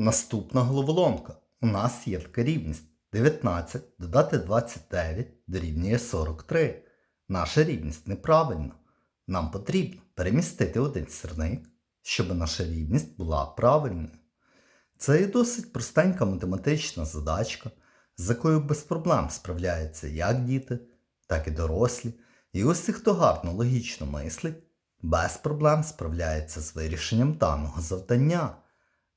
Наступна головоломка. У нас є така рівність. 19 додати 29 дорівнює 43. Наша рівність неправильна. Нам потрібно перемістити один сірник, щоб наша рівність була правильною. Це є досить простенька математична задачка, з якою без проблем справляються як діти, так і дорослі. І ті, хто гарно логічно мислить, без проблем справляється з вирішенням даного завдання.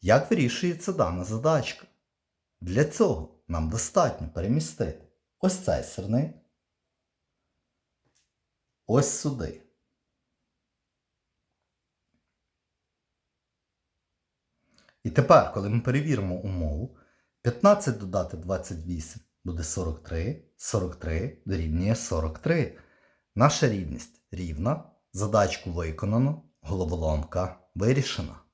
Як вирішується дана задачка? Для цього нам достатньо перемістити ось цей сирник, ось сюди. І тепер, коли ми перевіримо умову, 15 додати 28 буде 43, 43 дорівнює 43. Наша рівність рівна, задачку виконано, головоломка вирішена.